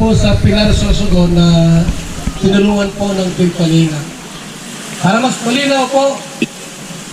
po sa Pilar Sorsogon na tinulungan po ng Team Kalinga. Para mas malinaw po,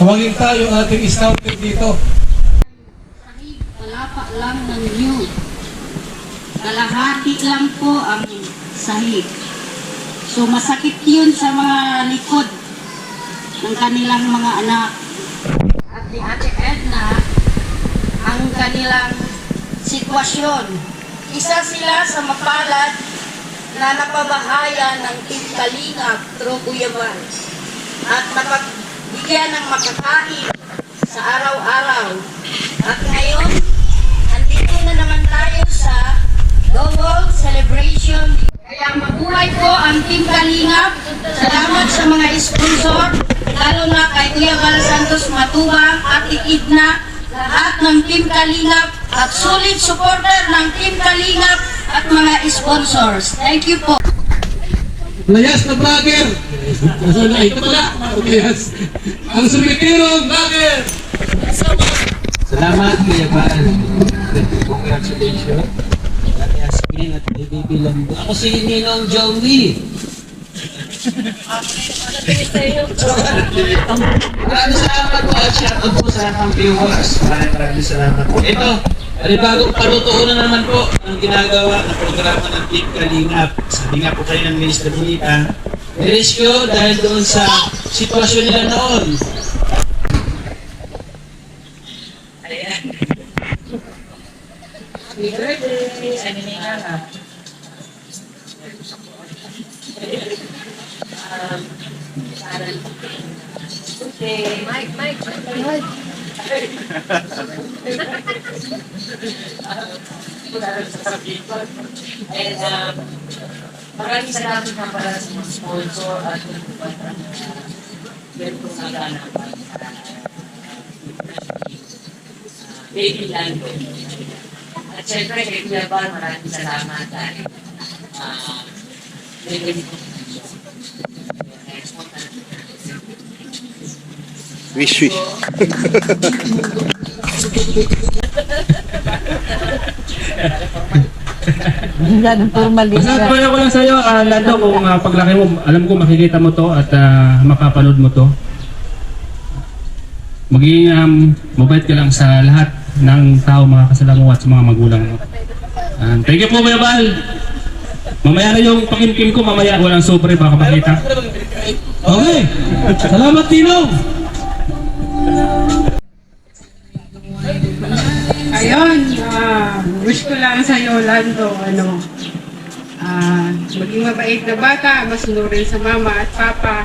tawagin tayo ang ating scouted dito. Palapa lang ng new. Kalahati lang po ang sahig. So masakit yun sa mga likod ng kanilang mga anak. At ni Ate Edna, ang kanilang sitwasyon. Isa sila sa mapalad na napabahayan ng Team Kalingap through Kuyaban at napagbigyan ng makakain sa araw-araw. At ngayon, andito na naman tayo sa Double Celebration. Kaya mabuhay po ang Team Kalingap. Salamat sa mga sponsor, lalo na kay Kuya Val Santos Matubang, Ate Idna, lahat ng Team Kalingap at solid supporter ng Team Kalingap at mga sponsors. Thank you po. Layas na vlogger! Ito pala, Layas. Ang sumitiro vlogger! Salamat, Kuya Bal. Congratulations. At Yasmin at Baby Lambo. Ako si Ninong Joey. Maraming salamat po at shout out po sa lahat ng viewers. Maraming maraming salamat po. Ito, panibagong parutuunan naman po ang ginagawa ng programa ng Team Kalingap. Sabi nga po kayo ng Minister Bonita, rescue dahil doon sa sitwasyon nila noon. Happy birthday! Ano na nga nga? Okay, Mike, Mike, Mike, Mike. And um, maraming salamat nga pala sa mga sponsor at mga meron kong nagana Baby Lando. At syempre, kay Kuya Bar, maraming salamat dahil ah, uh, Wish, wish. Basta pala ko lang sa'yo, uh, Lando, kung ah, paglaki mo, alam ko makikita mo to at ah, mapapanood mo to. Maging um, mabait ka lang sa lahat ng tao, mga kasalamu at sa mga magulang mo. Ah, thank you po, Kuya Bal. Mamaya na yung pakimkim ko, mamaya walang sobre, baka makita. Okay! Salamat, Tino! Ayun, ah, wish ko lang sa iyo, ano, ah, maging mabait na bata, masunurin sa mama at papa.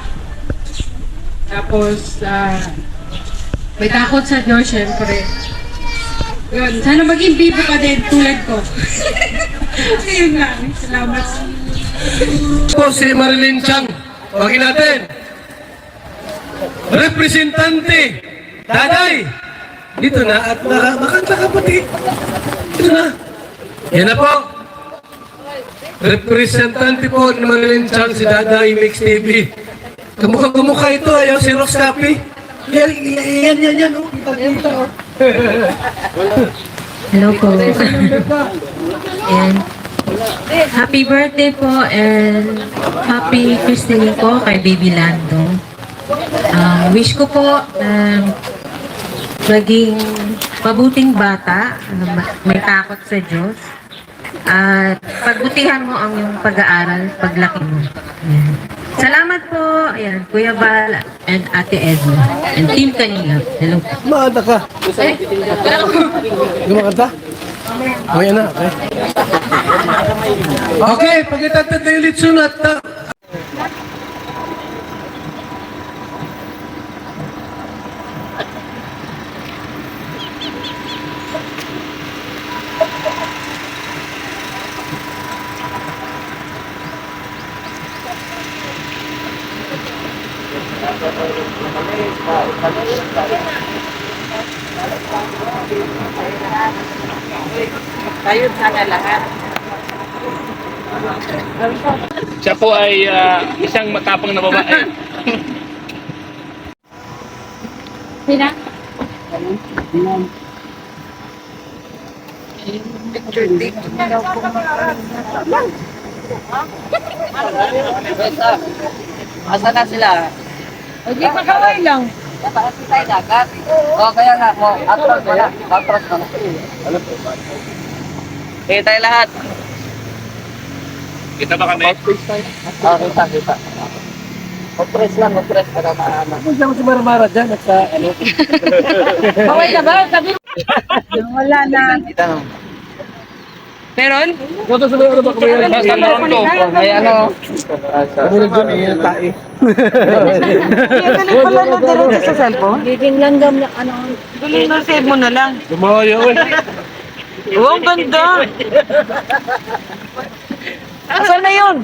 Tapos, ah, may takot sa Diyos, syempre. Yun, sana maging bibo ka din tulad ko. Ayun lang, salamat. Po si Marilyn Chang. Tawagin natin. Representante. Daday. Dito na at naka, makanta ka pati. Dito na. Yan na po. Representante po ni Marilyn Chang si Daday Mix TV. Kamukha kamukha ito. Ayaw si Rox Capi. Yan, yan, yan, yan. Oh. Kita, oh. Hello po. and happy birthday po and happy christening po kay Baby Lando. Um, wish ko po na maging mabuting bata, ma- may takot sa Diyos. At pagbutihan mo ang iyong pag-aaral paglaki mo. Ayan. Salamat po, ayan, Kuya Val and Ate Edna and Team Kanina. Hello. Maada ka. Eh, Gumakanta? Okay na, okay. Okay, pagkatapos tayo ulit sunat. Ah, Siya po ay ah, isang matapang na babae. Sina? Asa na sila? Hindi pa kaway lang. Mataas tayo dagat. O, kaya nga mo. Atras na lang. Atras na lang. Okay tayo lahat. Kita ba kami? O, kita, kita. Opres lang, opres para. Kung siya mo si Maramara dyan at sa ano. Kaway na ba? Sabi Wala na. Kita no. Meron? Kung sa mga ba kumayan? Nasa Toronto. O, may ano. Kamulag doon, iyan tayo. Wala na diretso sa cellphone? Giging langgam na ano. Tuloy na save mo na lang. Lumayo eh. Oh, ang ganda. Asan na yun?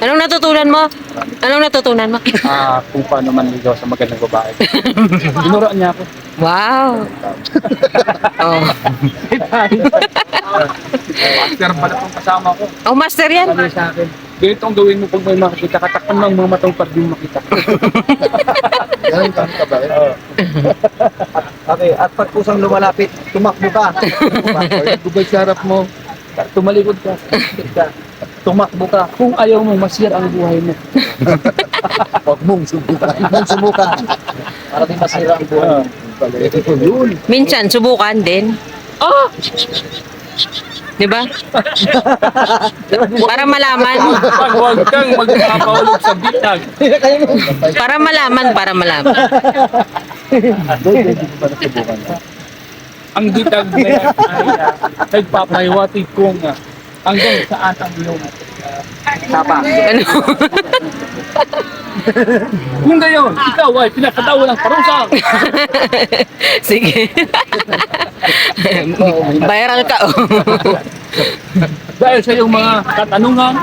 Anong natutunan mo? Anong natutunan mo? Ah, kung paano manligaw sa magandang babae. Tinuruan niya ako. Wow! oh. Master pala itong kasama ko. oh, master yan. Sabi sa akin, ganito ang gawin mo pag may makikita ka, takpan mo ang mga matang pag di makita. Yan, kami ka ba? Okay, at pag kusang lumalapit, tumakbo ka. Dugay sa harap mo, tumalikod ka, ikit ka, tumakbo ka. Kung ayaw mo, masira ang buhay mo. Huwag mong subukan. Huwag mong subukan. Para di masira ang buhay. mo. Yun. Minsan, subukan din. Oh! Di ba? Para malaman. Pag huwag kang magpapahulog sa bitag. Para malaman, para malaman. Ang bitag na yan ay nagpapahiwatig kung ah, hanggang saan ang iyong Ano? Kung gayon, ikaw ay pinakatawa ng parusa. Sige. Viral ka, oh. Dahil sa iyong mga katanungan,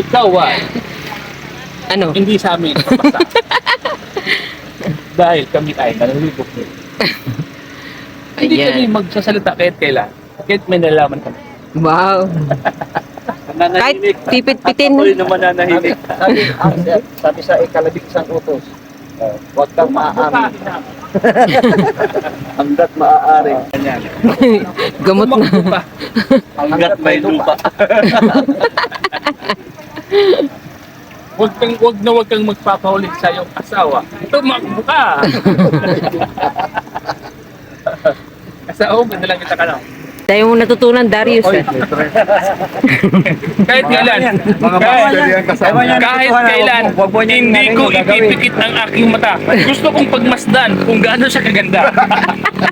ikaw ay Ano? hindi sa amin papasa. Dahil kami ay nalulibok nyo. Hindi kami magsasalita kahit kailan. Kahit may nalaman kami. Wow. Kahit pipit-pitin. naman nanahimik. Sabi, ah, sir, sabi sa ikalabing isang utos, uh, huwag kang maaamin. Hanggat maaari. Gamot na. pa. Hanggat may lupa. Huwag kang huwag na huwag kang magpapahuli sa iyong asawa. Tumakbo ka. Asawa, ganda lang kita ka lang. Tayo mo natutunan, Darius. eh. Kahit kailan, kahit, kahit kailan, hindi ko ipipikit ang aking mata. Gusto kong pagmasdan kung gaano siya kaganda.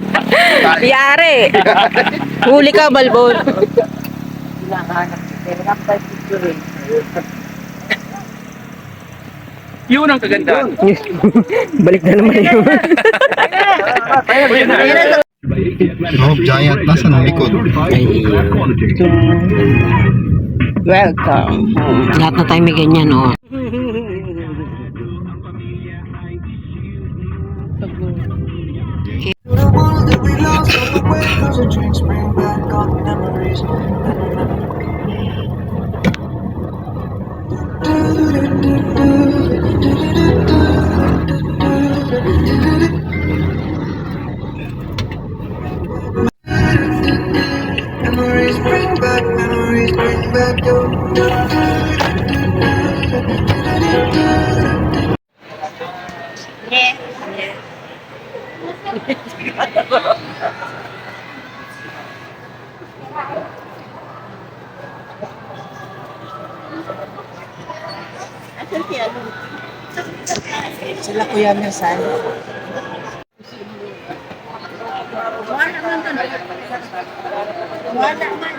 Yari. Huli ka, Balbon. Yun ang kagandahan. Balik na naman yun. No, giant nasa ng likod. Welcome. Lahat na tayo may ganyan, oh. Memories Sila kuya niya saan? Wala man doon. Wala man.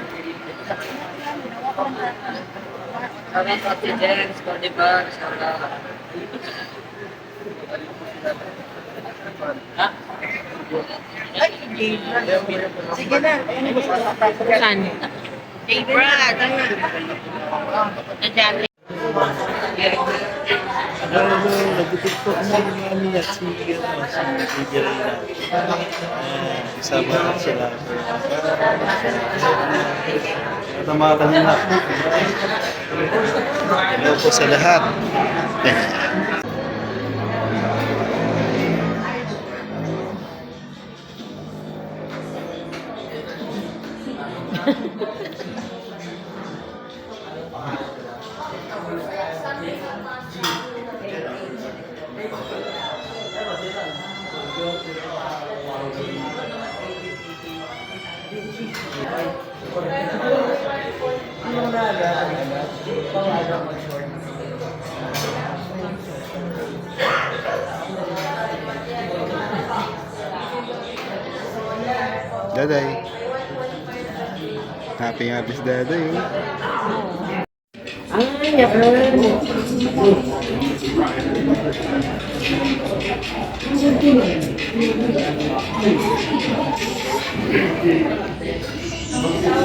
Wala man. Wala man. Sige na. Saan? Hey, Brad. Ano, nagbutik po kami ng mga niya si, ano, si DJ Reyna. Eh, Isama na sila. Nila. Hello po sa lahat. daday. Happy happy si daday. Oh. Ay, yan. Thank.